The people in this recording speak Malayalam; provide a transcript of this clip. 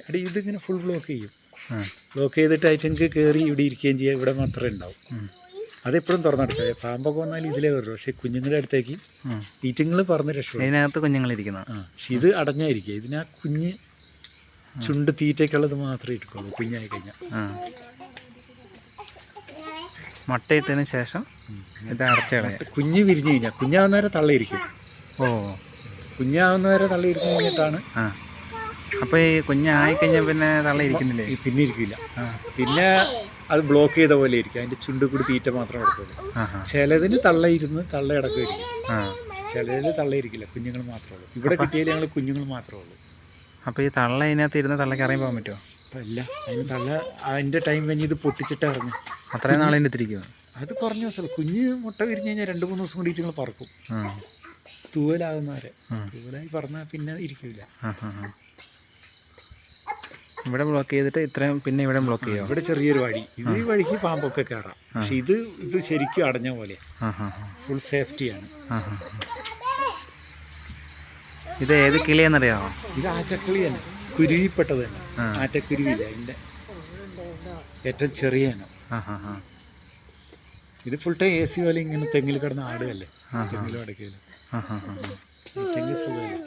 അടി ഇതിങ്ങനെ ഫുൾ ബ്ലോക്ക് ചെയ്യും. ബ്ലോക്ക് ചെയ്തിട്ട് ഐറ്റങ്ങൾക്ക് കയറി ഇവിടെ ഇരിക്കുകയും ചെയ്യുക ഇവിടെ മാത്രമേ ഉണ്ടാവും. അതെപ്പോഴും തുറന്നെടുക്കുക പാമ്പൊക്കെ വന്നാൽ ഇതിലേ വരുള്ളൂ പക്ഷെ കുഞ്ഞുങ്ങളുടെ അടുത്തേക്ക് ഈറ്റിങ്ങൾ പറന്ന് രക്ഷപ്പെടും. ഇതിനകത്ത് കുഞ്ഞുങ്ങളിരിക്കുന്ന പക്ഷെ ഇത് അടഞ്ഞായിരിക്കുക ഇതിനാ കുഞ്ഞ് ചുണ്ട് തീറ്റയ്ക്കുള്ളത് മാത്രമേ എടുക്കുള്ളൂ കുഞ്ഞായി കഴിഞ്ഞാൽ. മുട്ടയിട്ടതിന് ശേഷം ഇത് അടച്ചു കളയാം. കുഞ്ഞ് വിരിഞ്ഞു കഴിഞ്ഞാൽ കുഞ്ഞാവുന്നവരെ തള്ളിയിരിക്കും. ഓ. കുഞ്ഞാവുന്നവരെ തള്ളിയിരിക്കുന്നതിനിട്ടാണ് കഴിഞ്ഞിട്ടാണ് ആ. അപ്പോൾ ഈ കുഞ്ഞായി കഴിഞ്ഞാൽ പിന്നെ തള്ള ഇരിക്കുന്നില്ലേ ഈ പിന്നെ ഇരിക്കില്ല. പിന്നെ അത് ബ്ലോക്ക് ചെയ്ത പോലെ ഇരിക്കും. അതിന്റെ ചുണ്ട് കൂടി തീറ്റ മാത്രം എടുക്കുള്ളൂ ചിലതിന് തള്ളയിരുന്ന് തള്ള ഇടക്കുമായിരിക്കും ആ. ചിലതിൽ തള്ളയിരിക്കില്ല. കുഞ്ഞുങ്ങൾ മാത്രമേ ഉള്ളൂ. ഇവിടെ കിട്ടിയാൽ ഞങ്ങൾ കുഞ്ഞുങ്ങൾ മാത്രമേ ഉള്ളൂ. അപ്പോൾ ഈ തള്ള ഇതിനകത്ത് ഇരുന്ന് തള്ളക്ക് ഇറങ്ങി പോകാൻ പറ്റുമോ അല്ല അതിന് തള്ള അതിന്റെ ടൈം കഴിഞ്ഞ് ഇത് പൊട്ടിച്ചിട്ട് ഇറങ്ങും. അത്രയും നാളെ തിരിക്കും അത് കുറഞ്ഞ ദിവസം കുഞ്ഞ് മുട്ട വിരിഞ്ഞ് കഴിഞ്ഞാൽ രണ്ട് മൂന്ന് ദിവസം കൂടി നിങ്ങൾ പറക്കും. തൂവലാകുന്നവരെ തൂവലായി പറഞ്ഞാൽ പിന്നെ ഇരിക്കില്ല. ഇവിടെ ബ്ലോക്ക് ചെയ്തിട്ട് ഇത്രയും പിന്നെ ഇവിടെ ബ്ലോക്ക് ചെയ്യാം? ഇവിടെ ചെറിയൊരു വഴി. ഇത് ഈ വഴിക്ക് പാമ്പൊക്കെ കയറാം പക്ഷെ ഇത് ഇത് ശരിക്കും അടഞ്ഞ പോലെ. ഫുൾ സേഫ്റ്റിയാണ്. ഇത് ഏത് കിളിയെന്നറിയാമോ ഇത് ആറ്റക്കിളി തന്നെ കുരുവിപ്പെട്ടത് തന്നെ. ആറ്റക്കുരുവില്ല. അതിന്റെ ഏറ്റവും ചെറിയ ഇനം ഇത് ഫുൾ ടൈം എ സി പോലെ ഇങ്ങനെ തെങ്ങിൽ കിടന്ന് ആടുകല്ലേ തെങ്ങിലും അടക്കല്ലേ. തെങ്ങ് സുഖമല്ലേ.